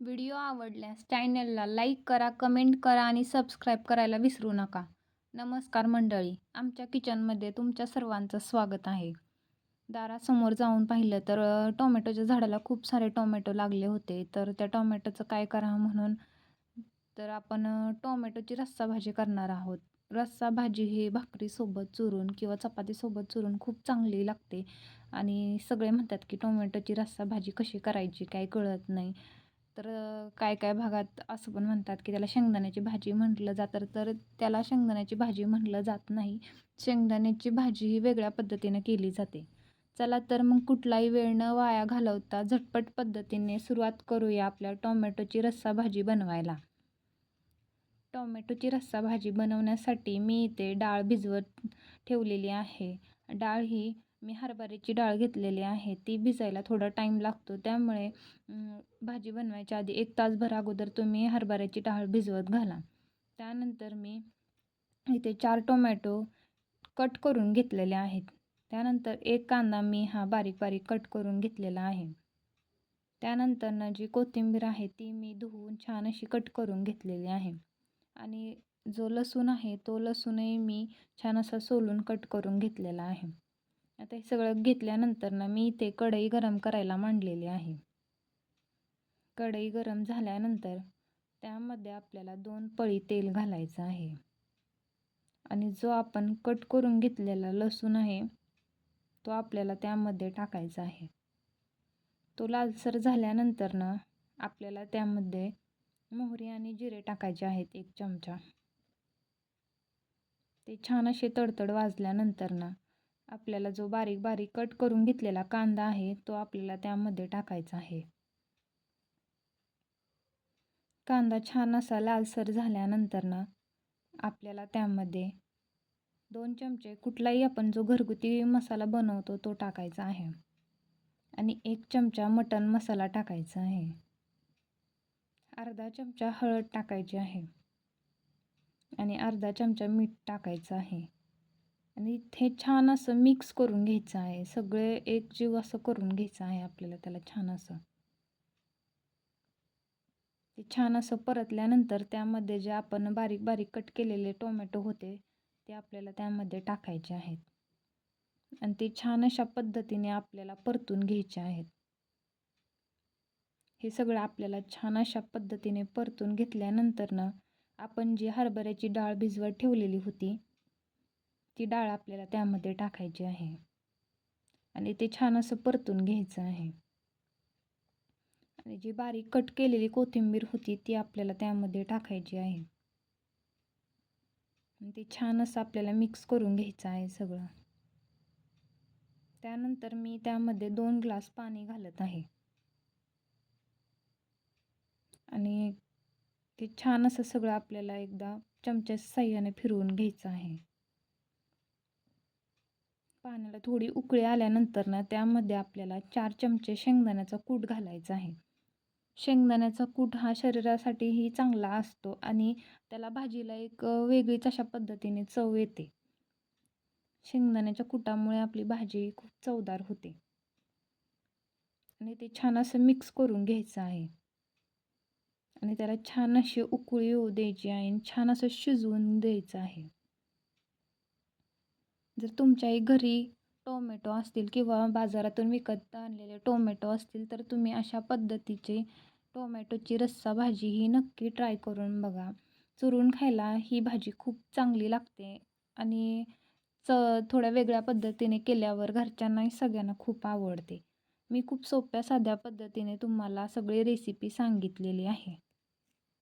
Video आवडल्यास चॅनलला like करा कमेंट करा आणि सबस्क्राईब करायला विसरू नका. नमस्कार मंडळी आमच्या किचनमध्ये तुमच्या सर्वांचं स्वागत आहे. दारासमोर जाऊन पाहिलं तर टोमॅटोच्या झाडाला खूप सारे टोमॅटो लागले होते. तर त्या टोमॅटोचं काय करा म्हणून तर आपण टोमॅटोची रस्सा भाजी करणार आहोत. रस्सा भाजी ही भाकरीसोबत चुरून किंवा चपातीसोबत चुरून खूप चांगली लागते. आणि सगळे म्हणतात की टोमॅटोची रस्सा भाजी कशी करायची काय कळत नाही. तर काय काय भागात असं पण म्हणतात की त्याला शेंगदाण्याची भाजी म्हटलं जातं. तर त्याला शेंगदाण्याची भाजी म्हटलं जात नाही. शेंगदाण्याची भाजी ही वेगळ्या पद्धतीने केली जाते. चला तर मग कुठलाही वेळ न वाया घालवता झटपट पद्धतीने सुरुवात करूया आपल्या टोमॅटोची रस्सा भाजी बनवायला. टोमॅटोची रस्सा भाजी बनवण्यासाठी मी इथे डाळ भिजवत ठेवलेली आहे. डाळ ही मी हरभऱ्याची डाळ घेतलेली आहे. ती भिजायला थोडा टाईम लागतो. त्यामुळे भाजी बनवायच्या आधी एक तासभर अगोदर तुम्ही हरभऱ्याची डाळ भिजवत घाला. त्यानंतर मी इथे चार टोमॅटो कट करून घेतलेले आहेत. त्यानंतर एक कांदा मी हा बारीक बारीक कट करून घेतलेला आहे. त्यानंतर जी कोथिंबीर आहे ती मी धुवून छान अशी कट करून घेतलेली आहे. आणि जो लसूण आहे तो लसूणही मी छान असा सोलून कट करून घेतलेला आहे. आता हे सगळं घेतल्यानंतर ना मी इथे कढई गरम करायला मांडलेली आहे. कढई गरम झाल्यानंतर त्यामध्ये आपल्याला दोन पळी तेल घालायचं आहे. आणि जो आपण कट करून घेतलेला लसूण आहे तो आपल्याला त्यामध्ये टाकायचा आहे. तो लालसर झाल्यानंतर ना आपल्याला त्यामध्ये मोहरी आणि जिरे टाकायचे आहेत एक चमचा. ते छान असे तडतड वाजल्यानंतर ना आपल्याला जो बारीक बारीक कट करून घेतलेला कांदा आहे तो आपल्याला त्यामध्ये टाकायचा आहे. कांदा छान असा लालसर झाल्यानंतर ना आपल्याला त्यामध्ये दोन चमचे कुठलाही आपण जो घरगुती मसाला बनवतो तो टाकायचा आहे. आणि एक चमचा मटण मसाला टाकायचा आहे. अर्धा चमचा हळद टाकायची आहे. आणि अर्धा चमचा मीठ टाकायचं आहे. आणि इथे छान असं मिक्स करून घ्यायचं आहे. सगळे एक जीव असं करून घ्यायचं आहे आपल्याला त्याला छान असं. ते छान असं परतल्यानंतर त्यामध्ये जे आपण बारीक बारीक कट केलेले टोमॅटो होते ते आपल्याला त्यामध्ये टाकायचे आहेत. आणि ते छान अशा पद्धतीने आपल्याला परतून घ्यायचे आहेत. हे सगळं आपल्याला छान अशा पद्धतीने परतून घेतल्यानंतर ना आपण जी हरभऱ्याची डाळ भिजवत ठेवलेली होती ती डाळ आपल्याला त्यामध्ये टाकायची आहे. आणि ते छान असं परतून घ्यायचं आहे. आणि जी बारीक कट केलेली कोथिंबीर होती ती आपल्याला त्यामध्ये टाकायची आहे. आणि ते छान असं आपल्याला मिक्स करून घ्यायचं आहे सगळं. त्यानंतर मी त्यामध्ये दोन ग्लास पाणी घालत आहे. आणि ते छान असं सगळं आपल्याला एकदा चमच्या साह्याने फिरवून घ्यायचं आहे. पाण्याला थोडी उकळी आल्यानंतर ना त्यामध्ये आपल्याला चार चमचे शेंगदाण्याचा कूट घालायचा आहे. शेंगदाण्याचा कूट हा शरीरासाठीही चांगला असतो आणि त्याला भाजीला एक वेगळीच अशा पद्धतीने चव येते. शेंगदाण्याच्या कुटामुळे आपली भाजी खूप चवदार होते. आणि ते छान असं मिक्स करून घ्यायचं आहे. आणि त्याला छान अशी उकळी येऊ द्यायची आहे आणि छान असं शिजवून द्यायचं आहे. जर तुमच्याही घरी टोमॅटो असतील किंवा बाजारातून विकत आणलेले टोमॅटो असतील तर तुम्ही अशा पद्धतीचे टोमॅटोची रस्सा भाजी ही नक्की ट्राय करून बघा. चुरून खायला ही भाजी खूप चांगली लागते आणि च थोड्या वेगळ्या पद्धतीने केल्यावर घरच्यांनाही सगळ्यांना खूप आवडते. मी खूप सोप्या साध्या पद्धतीने तुम्हाला सगळी रेसिपी सांगितलेली आहे.